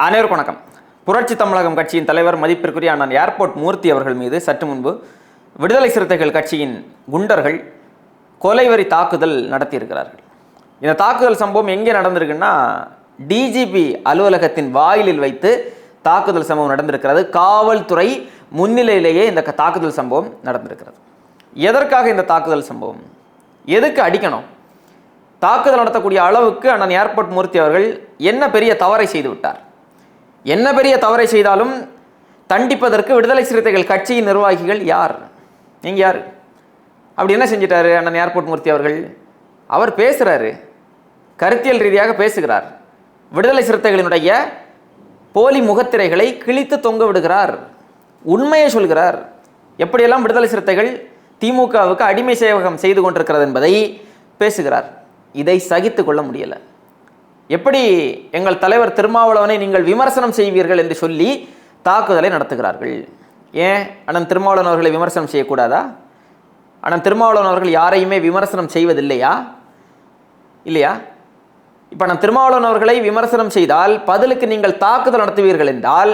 அனைவருக்கும் வணக்கம். புரட்சி தமிழகம் கட்சியின் தலைவர் மதிப்பிற்குரிய அண்ணன் ஏர்போர்ட் மூர்த்தி அவர்கள் மீது சற்று முன்பு விடுதலை சிறுத்தைகள் கட்சியின் குண்டர்கள் கொலைவரி தாக்குதல் நடத்தியிருக்கிறார்கள். இந்த தாக்குதல் சம்பவம் எங்கே நடந்திருக்குன்னா டிஜிபி அலுவலகத்தின் வாயிலில் வைத்து தாக்குதல் சம்பவம் நடந்திருக்கிறது. காவல்துறை முன்னிலையிலேயே இந்த க- தாக்குதல் சம்பவம் நடந்திருக்கிறது. எதற்காக இந்த தாக்குதல் சம்பவம்? எதுக்கு அடிக்கணும்? தாக்குதல் நடத்தக்கூடிய அளவுக்கு அண்ணன் ஏர்போர்ட் மூர்த்தி அவர்கள் என்ன பெரிய தவறை செய்து விட்டார்? என்ன பெரிய தவறை செய்தாலும் தண்டிப்பதற்கு விடுதலை சிறுத்தைகள் கட்சியின் நிர்வாகிகள் யார்? நீங்க யார்? அப்படி என்ன செஞ்சிட்டாரு அண்ணன் ஏர்போர்ட் மூர்த்தி அவர்கள்? அவர் பேசுகிறாரு கருத்தியல் ரீதியாக பேசுகிறார். விடுதலை சிறுத்தைகளினுடைய போலி முகத்திரைகளை கிழித்து தொங்க விடுகிறார். உண்மையை சொல்கிறார். எப்படியெல்லாம் விடுதலை சிறுத்தைகள் திமுகவுக்கு அடிமை சேவகம் செய்து கொண்டிருக்கிறது என்பதை பேசுகிறார். இதை சகித்து கொள்ள முடியலை. எப்படி எங்கள் தலைவர் திருமாவளவனை நீங்கள் விமர்சனம் செய்வீர்கள் என்று சொல்லி தாக்குதலை நடத்துகிறார்கள். ஏன்? அண்ணன் திருமாவளவன் அவர்களை விமர்சனம் செய்யக்கூடாதா? அண்ணன் திருமாவளவன் அவர்கள் யாரையுமே விமர்சனம் செய்வதில்லையா? இல்லையா? இப்போ நான் திருமாவளவன் அவர்களை விமர்சனம் செய்தால் பதிலுக்கு நீங்கள் தாக்குதல் நடத்துவீர்கள் என்றால்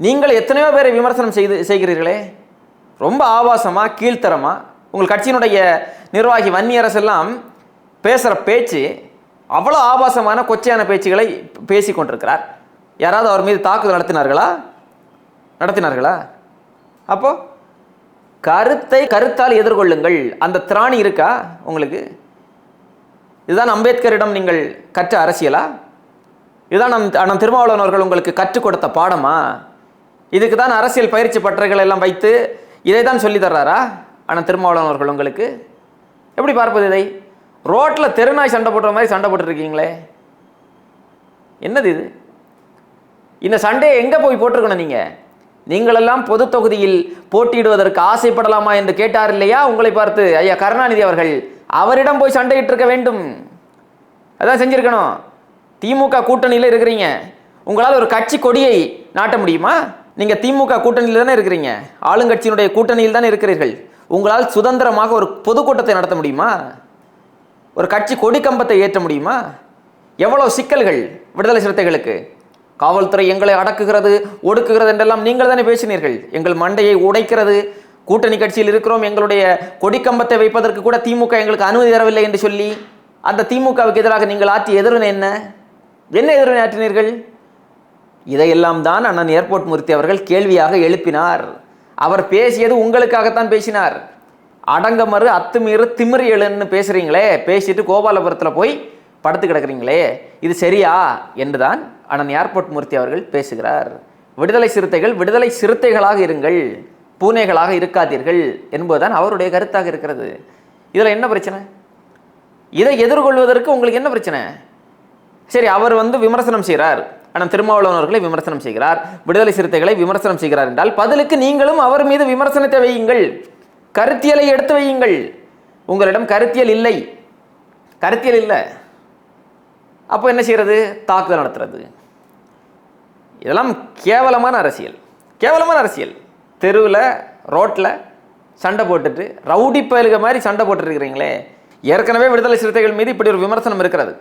நீங்கள் எத்தனையோ பேரை விமர்சனம் செய்து செய்கிறீர்களே? ரொம்ப ஆபாசமா கீழ்த்தரமா உங்கள் கட்சியினுடைய நிர்வாகி வன்னியரசெல்லாம் பேசுகிற பேச்சு அவ்வளோ ஆபாசமான கொச்சையான பேச்சுகளை பேசி கொண்டிருக்கிறார். யாராவது அவர் மீது தாக்குதல் நடத்தினார்களா? நடத்தினார்களா? அப்போ கருத்தை கருத்தால் எதிர்கொள்ளுங்கள். அந்த திராணி இருக்கா உங்களுக்கு? இதுதான் அம்பேத்கரிடம் நீங்கள் கற்ற அரசியலா? இதுதான் நம் நம் திருமாவளவன் அவர்கள் உங்களுக்கு கற்றுக் கொடுத்த பாடமா? இதுக்கு தான் அரசியல் பயிற்சி பட்டறைகள் எல்லாம் வைத்து இதை தான் சொல்லி தர்றாரா? ஆனால் திருமாவளவன் அவர்கள் உங்களுக்கு? எப்படி பார்ப்பது இதை? ரோட்டில் தெருநாய் சண்டை போடுற மாதிரி சண்டை போட்டுருக்கீங்களே? என்னது இது? இந்த சண்டையை எங்கே போய் போட்டிருக்கணும் நீங்கள் நீங்களெல்லாம் பொது தொகுதியில் போட்டியிடுவதற்கு ஆசைப்படலாமா என்று கேட்டார் இல்லையா? உங்களை பார்த்து ஐயா கருணாநிதி அவர்கள் அவரிடம் போய் சண்டையிட்டு இருக்க வேண்டும். அதான் செஞ்சுருக்கணும். திமுக கூட்டணியில் இருக்கிறீங்க. உங்களால் ஒரு கட்சி கொடியை நாட்ட முடியுமா? நீங்கள் திமுக கூட்டணியில் தானே இருக்கிறீங்க. ஆளுங்கட்சியினுடைய கூட்டணியில் தானே இருக்கிறீர்கள். உங்களால் சுதந்திரமாக ஒரு பொதுக்கூட்டத்தை நடத்த முடியுமா? ஒரு கட்சி கொடிக்கம்பத்தை ஏற்ற முடியுமா? எவ்வளோ சிக்கல்கள் விடுதலை சிறுத்தைகளுக்கு? காவல்துறை எங்களை அடக்குகிறது ஒடுக்குகிறது என்றெல்லாம் நீங்கள் தானே பேசினீர்கள். எங்கள் மண்டையை உடைக்கிறது. கூட்டணி கட்சியில் இருக்கிறோம் எங்களுடைய கொடிக்கம்பத்தை வைப்பதற்கு கூட திமுக எங்களுக்கு அனுமதி தரவில்லை என்று சொல்லி அந்த திமுகவுக்கு எதிராக நீங்கள் ஆற்றிய எதிர்வினை என்ன? என்ன எதிர்வினை ஆற்றினீர்கள்? இதையெல்லாம் தான் அண்ணன் ஏர்போர்ட் மூர்த்தி அவர்கள் கேள்வியாக எழுப்பினார். அவர் பேசியது உங்களுக்காகத்தான் பேசினார். அடங்கமறு அத்துமீறு திமிரி எழுன்னு பேசுறீங்களே பேசிட்டு கோபாலபுரத்தில் போய் படுத்து கிடக்குறீங்களே இது சரியா? என்றுதான் அண்ணன் ஏர்போர்ட் மூர்த்தி அவர்கள் பேசுகிறார். விடுதலை சிறுத்தைகள் விடுதலை சிறுத்தைகளாக இருங்கள் பூனைகளாக இருக்காதீர்கள் என்பதுதான் அவருடைய கருத்தாக இருக்கிறது. இதில் என்ன பிரச்சனை? இதை எதிர்கொள்வதற்கு உங்களுக்கு என்ன பிரச்சனை? சரி அவர் வந்து விமர்சனம் செய்கிறார். ஆனால் திருமாவளவனவர்களை விமர்சனம் செய்கிறார். விடுதலை சிறுத்தைகளை விமர்சனம் செய்கிறார் என்றால் பதிலுக்கு நீங்களும் அவர் மீது விமர்சனத்தை வையுங்கள். கருத்தியலை எடுத்து வையுங்கள். உங்களிடம் கருத்தியல் இல்லை. கருத்தியல் இல்லை. அப்போ என்ன செய்கிறது? தாக்குதல் நடத்துறது. இதெல்லாம் கேவலமான அரசியல். கேவலமான அரசியல். தெருவில் ரோட்டில் சண்டை போட்டுட்டு ரவுடி பயலுக மாதிரி சண்டை போட்டுருக்கிறீங்களே. ஏற்கனவே விடுதலை சிறுத்தைகள் மீது இப்படி ஒரு விமர்சனம் இருக்கிறது.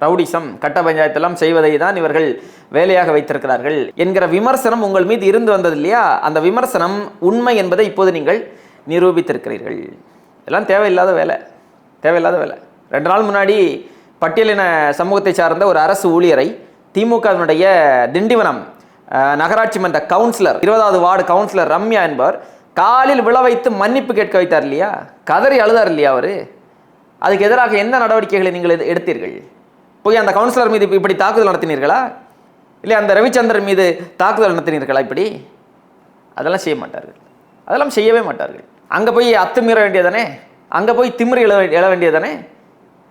ரவுடிசம் கட்ட பஞ்சாயத்தெல்லாம் செய்வதை தான் இவர்கள் வேலையாக வைத்திருக்கிறார்கள் என்கிற விமர்சனம் உங்கள் மீது இருந்து வந்தது இல்லையா? அந்த விமர்சனம் உண்மை என்பதை இப்போது நீங்கள் நிரூபித்திருக்கிறீர்கள். இதெல்லாம் தேவையில்லாத வேலை. தேவையில்லாத வேலை. ரெண்டு நாள் முன்னாடி பட்டியலின சமூகத்தை சார்ந்த ஒரு அரசு ஊழியரை திமுகவினுடைய திண்டிவனம் நகராட்சி மன்ற கவுன்சிலர் இருபதாவது வார்டு கவுன்சிலர் ரம்யா என்பவர் காலில் விழ வைத்து மன்னிப்பு கேட்க வைத்தார் இல்லையா? கதறி அழுதார் இல்லையா அவர்? அதுக்கு எதிராக என்ன நடவடிக்கைகளை நீங்கள் எடுத்தீர்கள்? போய் அந்த கவுன்சிலர் மீது இப்படி தாக்குதல் நடத்தினீர்களா? இல்லை அந்த ரவிச்சந்திரன் மீது தாக்குதல் நடத்தினீர்களா இப்படி? அதெல்லாம் செய்ய மாட்டார்கள். அதெல்லாம் செய்யவே மாட்டார்கள். அங்கே போய் அத்துமீற வேண்டியதானே அங்கே போய் திமிரி எழ எழ வேண்டியதானே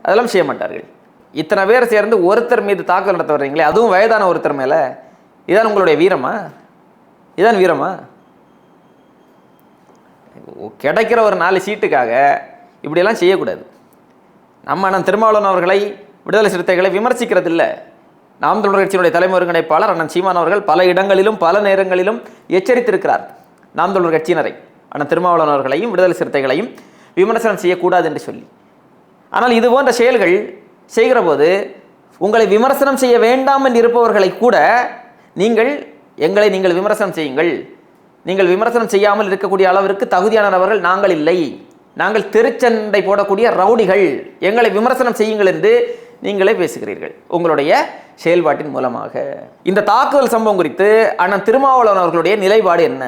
அதெல்லாம் செய்ய மாட்டார்கள். இத்தனை பேர் சேர்ந்து ஒருத்தர் மீது தாக்குதல் நடத்த வர்றீங்களே அதுவும் வயதான ஒருத்தர் மேலே? இதான் உங்களுடைய வீரமா? இதான் வீரமா? கிடைக்கிற ஒரு நாலு சீட்டுக்காக இப்படியெல்லாம் செய்யக்கூடாது. நம்ம அண்ணன் திருமாவளவன் அவர்களை விடுதலை சிறுத்தைகளை விமர்சிக்கிறது இல்லை நாம் தமிழர் கட்சியினுடைய தலைமை ஒருங்கிணைப்பாளர் அண்ணன் சீமான் அவர்கள் பல இடங்களிலும் பல நேரங்களிலும் எச்சரித்திருக்கிறார். நாம் தமிழர் கட்சியினரை. ஆனால் திருமாவளவன் அவர்களையும் விடுதலை சிறுத்தைகளையும் விமர்சனம் செய்யக்கூடாது என்று சொல்லி. ஆனால் இது போன்ற செயல்கள் செய்கிற போது உங்களை விமர்சனம் செய்ய வேண்டாம் என்று இருப்பவர்களை கூட நீங்கள் எங்களை நீங்கள் விமர்சனம் செய்யுங்கள். நீங்கள் விமர்சனம் செய்யாமல் இருக்கக்கூடிய அளவிற்கு தகுதியான நபர்கள் நாங்கள் இல்லை. நாங்கள் திருச்சண்டை போடக்கூடிய ரவுடிகள். எங்களை விமர்சனம் செய்யுங்கள் என்று நீங்களே பேசுகிறீர்கள். உங்களுடைய செயல்பாட்டின் மூலமாக. இந்த தாக்குதல் சம்பவம் குறித்து அண்ணன் திருமாவளவன் அவர்களுடைய நிலைப்பாடு என்ன?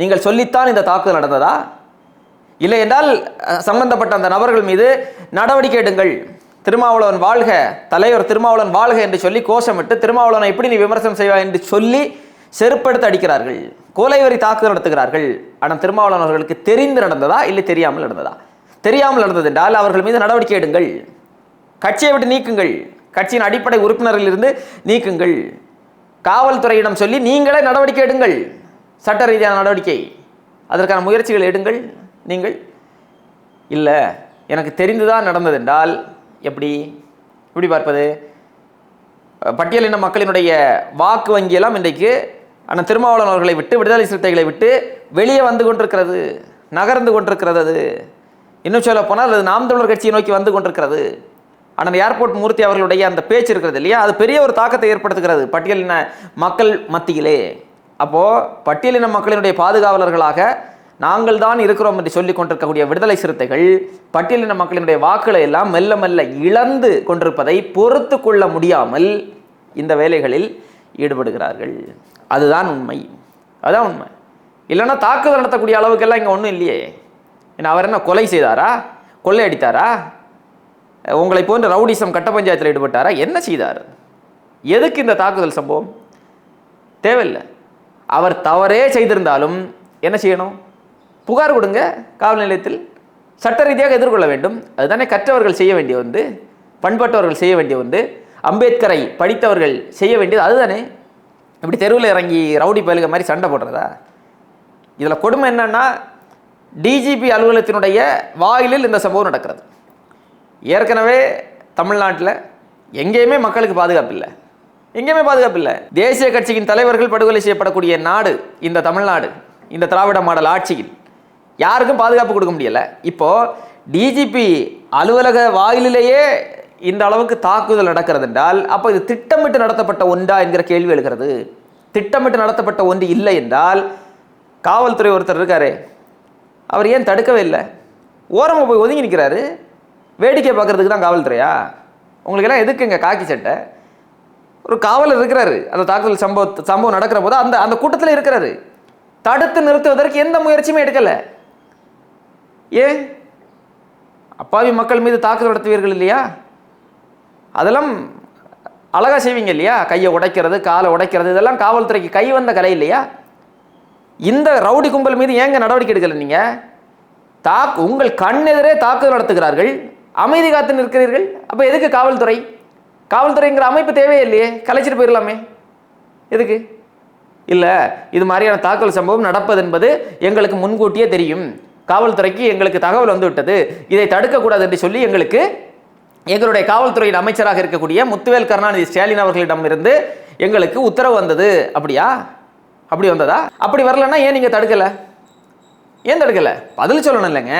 நீங்கள் சொல்லித்தான் இந்த தாக்குதல் நடந்ததா? இல்லை என்றால் சம்பந்தப்பட்ட அந்த நபர்கள் மீது நடவடிக்கை எடுங்கள். திருமாவளவன் வாழ்க. தலைவர் திருமாவளவன் வாழ்க என்று சொல்லி கோஷமிட்டு திருமாவளவனை எப்படி நீ விமர்சனம் செய்வாய்? என்று சொல்லி செருப்படுத்து அடிக்கிறார்கள். கோலைவரி தாக்குதல் நடத்துகிறார்கள். ஆனால் திருமாவளவன் அவர்களுக்கு தெரிந்து நடந்ததா? இல்லை தெரியாமல் நடந்ததா? தெரியாமல் நடந்தது என்றால் அவர்கள் மீது நடவடிக்கை எடுங்கள். கட்சியை விட்டு நீக்குங்கள். கட்சியின் அடிப்படை உறுப்பினரிலிருந்து நீக்குங்கள். காவல்துறையிடம் சொல்லி நீங்களே நடவடிக்கை எடுங்கள். சட்ட ரீதியான நடவடிக்கை. அதற்கான முயற்சிகள் எடுங்கள். நீங்கள் இல்லை எனக்கு தெரிந்துதான் நடந்ததென்றால் எப்படி? எப்படி பார்ப்பது? பட்டியலின மக்களினுடைய வாக்கு வங்கியெல்லாம் இன்றைக்கு அண்ணன் திருமாவளவன் அவர்களை விட்டு விடுதலை சிறுத்தைகளை விட்டு வெளியே வந்து கொண்டிருக்கிறது. நகர்ந்து கொண்டிருக்கிறது அது. இன்னும் சொல்ல போனால் அது நாம் தமிழர் கட்சியை நோக்கி வந்து கொண்டிருக்கிறது. ஆனால் ஏர்போர்ட் மூர்த்தி அவர்களுடைய அந்த பேச்சு இருக்கிறது இல்லையா? அது பெரிய ஒரு தாக்கத்தை ஏற்படுத்துகிறது பட்டியலின மக்கள் மத்தியிலே. அப்போது பட்டியலின மக்களினுடைய பாதுகாவலர்களாக நாங்கள் தான் இருக்கிறோம் என்று சொல்லிக் கொண்டிருக்கக்கூடிய விடுதலை சிறுத்தைகள் பட்டியலின மக்களினுடைய வாக்குகளை எல்லாம் மெல்ல மெல்ல இழந்து கொண்டிருப்பதை பொறுத்து கொள்ள முடியாமல் இந்த வேலைகளில் ஈடுபடுகிறார்கள். அதுதான் உண்மை. அதுதான் உண்மை. இல்லைன்னா தாக்குதல் நடத்தக்கூடிய அளவுக்கெல்லாம் இங்கே ஒன்றும் இல்லையே. ஏன்னா அவர் என்ன கொலை செய்தாரா? கொள்ளையடித்தாரா? உங்களை போன்ற ரவுடிசம் கட்ட பஞ்சாயத்தில் ஈடுபட்டாரா? என்ன செய்தார்? எதுக்கு இந்த தாக்குதல் சம்பவம்? தேவையில்லை. அவர் தவறே செய்திருந்தாலும் என்ன செய்யணும்? புகார் கொடுங்க. காவல் நிலையத்தில் சட்ட ரீதியாக எதிர்கொள்ள வேண்டும். அதுதானே கற்றவர்கள் செய்ய வேண்டிய வந்து பண்பட்டவர்கள் செய்ய வேண்டிய வந்து அம்பேத்கரை படித்தவர்கள் செய்ய வேண்டியது அதுதானே? இப்படி தெருவில் இறங்கி ரவுடி பயலுக மாதிரி சண்டை போடுறதா? இதில் கொடுமை என்னன்னா டிஜிபி அலுவலகத்தினுடைய வாயிலில் இந்த சம்பவம் நடக்கிறது. ஏற்கனவே தமிழ்நாட்டில் எங்கேயுமே மக்களுக்கு பாதுகாப்பு இல்லை. எங்கேயுமே பாதுகாப்பு இல்லை. தேசிய கட்சியின் தலைவர்கள் படுகொலை செய்யப்படக்கூடிய நாடு இந்த தமிழ்நாடு இந்த திராவிட மாடல் ஆட்சியில். யாருக்கும் பாதுகாப்பு கொடுக்க முடியல. இப்போது டிஜிபி அலுவலக வாயிலிலேயே இந்த அளவுக்கு தாக்குதல் நடக்கிறது என்றால் அப்போ இது திட்டமிட்டு நடத்தப்பட்ட ஒன்றா என்கிற கேள்வி எழுகிறது. திட்டமிட்டு நடத்தப்பட்ட ஒன்று இல்லை என்றால் காவல்துறை ஒருத்தர் இருக்காரே அவர் ஏன் தடுக்கவே இல்லை? ஓரமாக போய் ஒதுங்கி நிற்கிறாரு. வேடிக்கை பார்க்கறதுக்கு தான் காவல்துறையா? உங்களுக்கு எல்லாம் எதுக்குங்க காக்கி சட்டை? ஒரு காவலர் இருக்கிறாரு. அந்த தாக்குதல் சம்பவ சம்பவம் நடக்கிற போது அந்த அந்த கூட்டத்தில் இருக்கிறாரு. தடுத்து நிறுத்துவதற்கு எந்த முயற்சியுமே எடுக்கலை. ஏன் அப்பாவி மக்கள் மீது தாக்குதல் நடத்துவீர்கள் இல்லையா? அதெல்லாம் அழகாக செய்வீங்க இல்லையா? கையை உடைக்கிறது காலை உடைக்கிறது இதெல்லாம் காவல்துறைக்கு கை வந்த கலை இல்லையா? இந்த ரவுடி கும்பல் மீது ஏங்க நடவடிக்கை எடுக்கலை நீங்கள் தாக்கு உங்கள் கண்ணெதிரே தாக்குதல் நடத்துகிறார்கள். அமைதி காத்து நிற்கிறீர்கள். அப்போ எதுக்கு காவல்துறை? காவல்துறைங்கிற அமைப்பு தேவையே இல்லையே? கலைச்சிட்டு போயிடலாமே எதுக்கு? இல்லை இது மாதிரியான தாக்குதல் சம்பவம் நடப்பது என்பது எங்களுக்கு முன்கூட்டியே தெரியும். காவல்துறைக்கு எங்களுக்கு தகவல் வந்துவிட்டது. இதை தடுக்கக்கூடாது என்று சொல்லி எங்களுக்கு எங்களுடைய காவல்துறையின் அமைச்சராக இருக்கக்கூடிய முத்துவேல் கருணாநிதி ஸ்டாலின் அவர்களிடம் இருந்து எங்களுக்கு உத்தரவு வந்தது. அப்படியா? அப்படி வந்ததா? அப்படி வரலன்னா ஏன் நீங்கள் தடுக்கலை? ஏன் தடுக்கலை? பதில் சொல்லணும் இல்லைங்க.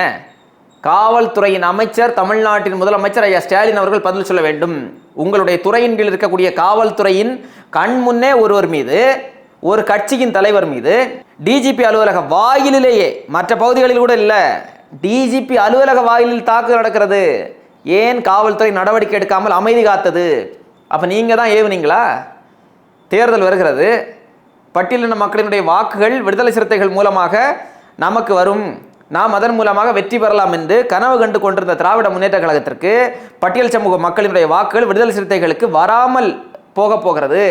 காவல்துறையின் அமைச்சர் தமிழ்நாட்டின் முதலமைச்சர் ஐயா ஸ்டாலின் அவர்கள் பதில் சொல்ல வேண்டும். உங்களுடைய துறையின் கீழ் இருக்கக்கூடிய காவல்துறையின் கண் முன்னே ஒருவர் மீது ஒரு கட்சியின் தலைவர் மீது டிஜிபி அலுவலக வாயிலிலேயே மற்ற பகுதிகளில் கூட இல்லை டிஜிபி அலுவலக வாயிலில் தாக்குதல் நடக்கிறது. ஏன் காவல்துறை நடவடிக்கை எடுக்காமல் அமைதி காத்தது? அப்போ நீங்கள் தான் ஏவுனீங்களா? தேர்தல் வருகிறது. பட்டியலின மக்களினுடைய வாக்குகள் விடுதலை சிறுத்தைகள் மூலமாக நமக்கு வரும். நாம் அதன் மூலமாக வெற்றி பெறலாம் என்று கனவு கண்டு கொண்டிருந்த திராவிட முன்னேற்ற கழகத்திற்கு பட்டியல் சமூக மக்களினுடைய வாக்குகள் விடுதலை சிறுத்தைகளுக்கு வராமல் போக போகிறது.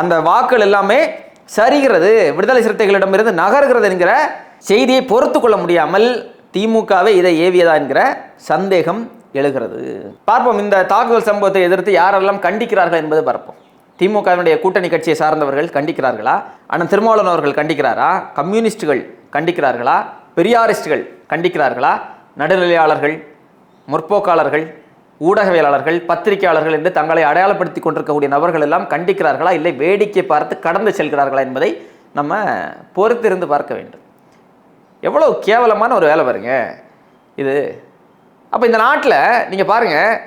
அந்த வாக்குகள் எல்லாமே சரிகிறது. விடுதலை சிறுத்தைகளிடமிருந்து நகர்கிறது என்கிற செய்தியை பொறுத்து கொள்ள முடியாமல் திமுகவே இதை ஏவியதா என்கிற சந்தேகம் எழுகிறது. பார்ப்போம் இந்த தாக்குதல் சம்பவத்தை எதிர்த்து யாரெல்லாம் கண்டிக்கிறார்கள் என்பது பார்ப்போம். திமுகவினுடைய கூட்டணி கட்சியை சார்ந்தவர்கள் கண்டிக்கிறார்களா? அண்ணன் திருமாவளவன் அவர்கள் கண்டிக்கிறாரா? கம்யூனிஸ்டுகள் கண்டிக்கிறார்களா? பெரியாரிஸ்டுகள் கண்டிக்கிறார்களா? நடுநிலையாளர்கள் முற்போக்காளர்கள் ஊடகவியலாளர்கள் பத்திரிகையாளர்கள் என்று தங்களை அடையாளப்படுத்தி கொண்டிருக்கக்கூடிய நபர்கள் எல்லாம் கண்டிக்கிறார்களா? இல்லை வேடிக்கை பார்த்து கடந்து செல்கிறார்களா என்பதை நம்ம பொறுத்திருந்து பார்க்க வேண்டும். எவ்வளோ கேவலமான ஒரு வேலை பாருங்க. இது அப்போ இந்த நாட்டில் நீங்கள் பாருங்கள்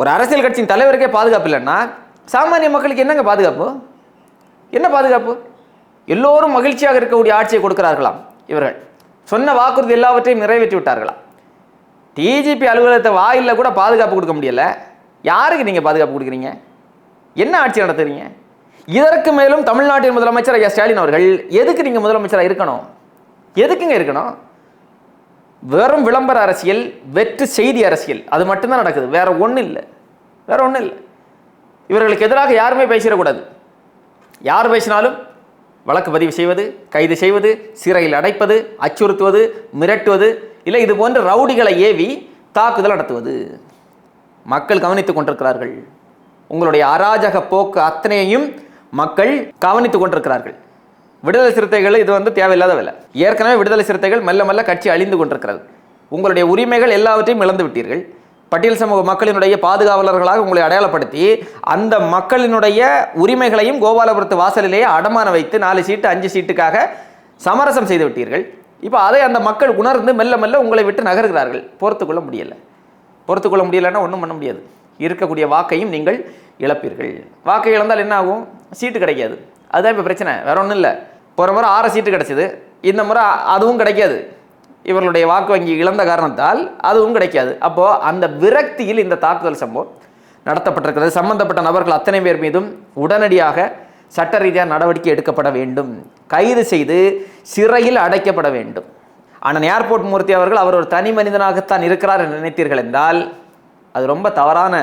ஒரு அரசியல் கட்சியின் தலைவருக்கே பாதுகாப்பு இல்லைன்னா சாமானிய மக்களுக்கு என்னங்க பாதுகாப்பு? என்ன பாதுகாப்பு? எல்லோரும் மகிழ்ச்சியாக இருக்கக்கூடிய ஆட்சியை கொடுக்கிறார்களாம் இவர்கள். சொன்ன வாக்குறுதி எல்லாவற்றையும் நிறைவேற்றி விட்டார்களா டிஜிபி அலுவலகத்தை வாயிலில் கூட பாதுகாப்பு கொடுக்க முடியல. யாருக்கு நீங்கள் பாதுகாப்பு கொடுக்குறீங்க? என்ன ஆட்சி நடத்துறீங்க? இதற்கு மேலும் தமிழ்நாட்டின் முதலமைச்சர் ஐயா ஸ்டாலின் அவர்கள் எதுக்கு நீங்கள் முதலமைச்சராக இருக்கணும்? எதுக்குங்க இருக்கணும்? வெறும் விளம்பர அரசியல் வெற்று செய்தி அரசியல். அது மட்டும்தான் நடக்குது. வேற ஒன்றும் இல்லை. வேற ஒன்றும் இல்லை. இவர்களுக்கு எதிராக யாருமே பேசிடக்கூடாது. யார் பேசினாலும் வழக்கு பதிவு செய்வது கைது செய்வது சிறையில் அடைப்பது அச்சுறுத்துவது மிரட்டுவது இல்லை இது போன்ற ரவுடிகளை ஏவி தாக்குதல் நடத்துவது. மக்கள் கவனித்துக் கொண்டிருக்கிறார்கள். உங்களுடைய அராஜக போக்கு அத்தனையையும் மக்கள் கவனித்துக் கொண்டிருக்கிறார்கள். விடுதலை சிறுத்தைகள் இது வந்து தேவையில்லாத வேலை. ஏற்கனவே விடுதலை சிறுத்தைகள் மெல்ல மெல்ல கட்சி அழிந்து கொண்டிருக்கிறது. உங்களுடைய உரிமைகள் எல்லாவற்றையும் இழந்து விட்டீர்கள். பட்டியல் சமூக மக்களினுடைய பாதுகாவலர்களாக உங்களை அடையாளப்படுத்தி அந்த மக்களினுடைய உரிமைகளையும் கோபாலபுரத்து வாசலிலேயே அடமான வைத்து நாலு சீட்டு அஞ்சு சீட்டுக்காக சமரசம் செய்து விட்டீர்கள். இப்போ அதை அந்த மக்கள் உணர்ந்து மெல்ல மெல்ல உங்களை விட்டு நகர்கிறார்கள். பொறுத்துக்கொள்ள முடியலை. பொறுத்துக்கொள்ள முடியலைன்னா ஒன்றும் பண்ண முடியாது. இருக்கக்கூடிய வாக்கையும் நீங்கள் இழப்பீர்கள். வாக்கை இழந்தால் என்ன ஆகும்? சீட்டு கிடைக்காது. அதுதான் இப்போ பிரச்சனை. வேற ஒன்றும் இல்லை. போகிற முறை ஆறு சீட்டு கிடச்சிது. இந்த முறை அதுவும் கிடைக்காது. இவர்களுடைய வாக்கு வங்கி இழந்த காரணத்தால் அதுவும் கிடைக்காது. அப்போது அந்த விரக்தியில் இந்த தாக்குதல் சம்பவம் நடத்தப்பட்டிருக்கிறது. சம்பந்தப்பட்ட நபர்கள் அத்தனை பேர் மீதும் உடனடியாக சட்ட ரீதியாக நடவடிக்கை எடுக்கப்பட வேண்டும். கைது செய்து சிறையில் அடைக்கப்பட வேண்டும். ஆனால் ஏர்போர்ட் மூர்த்தி அவர்கள் அவர் ஒரு தனி மனிதனாகத்தான் இருக்கிறார் என்று நினைத்தீர்கள் என்றால் அது ரொம்ப தவறான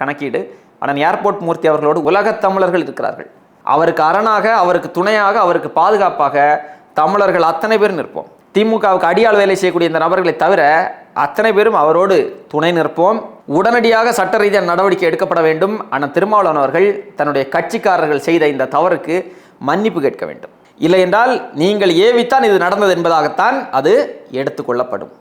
கணக்கீடு. ஆனால் ஏர்போர்ட் மூர்த்தி அவர்களோடு உலகத் தமிழர்கள் இருக்கிறார்கள். அவருக்கு அரணாக அவருக்கு துணையாக அவருக்கு பாதுகாப்பாக தமிழர்கள் அத்தனை பேர் நிற்போம். திமுகவுக்கு அடியாள் வேலை செய்யக்கூடிய இந்த நபர்களை தவிர அத்தனை பேரும் அவரோடு துணை நிற்போம். உடனடியாக சட்ட ரீதியான நடவடிக்கை எடுக்கப்பட வேண்டும். ஆனால் திருமாவளவன் அவர்கள் தன்னுடைய கட்சிக்காரர்கள் செய்த இந்த தவறுக்கு மன்னிப்பு கேட்க வேண்டும். இல்லை என்றால் நீங்கள் ஏவித்தான் இது நடந்தது என்பதாகத்தான் அது எடுத்துக்கொள்ளப்படும்